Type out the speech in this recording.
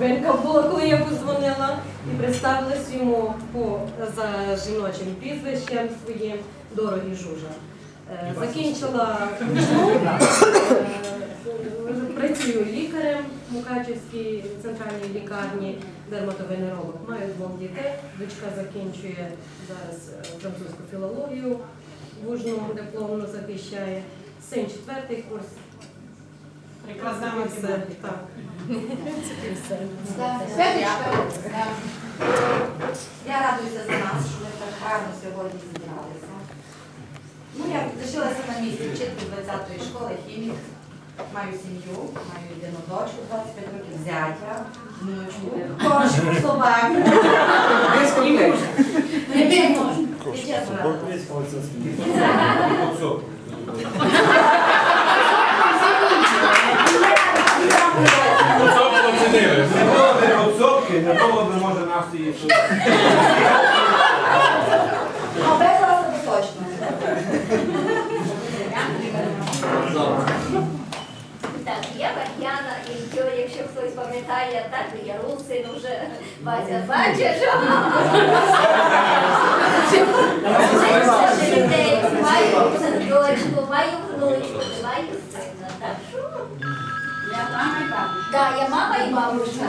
зупинка була, коли я позвонила і представилась йому по за жіночим прізвищем своїм дорогі Жужа. Е, Закінчила е, працюю лікарем в Мукачівській центральній лікарні, дерматовенеролог. Маю двох дітей. Дочка закінчує зараз е, французьку філологію, вужну дипломну захищає. Син четвертий курс. Все, так. Святочка. Я радуюся за нас, що ми так гарно сьогодні зібралися. Ну, я лишилася на місці вчитель 20-ї школи хімік. Маю сім'ю, маю єдину дочку, 25 років зятя, внучку, кошку, собаку. Не бігно. Я чесно радуюся. Не було відсотки, не було б може настрій. Обрала себе точно. Так, я Мар'яна, і то, якщо хтось пам'ятає, так я русин уже Вася бачиш. Маю людей, маю дочку, маю внучку, маю сина. Так що? Я мама і бабуся. Так, я мама и бабушка.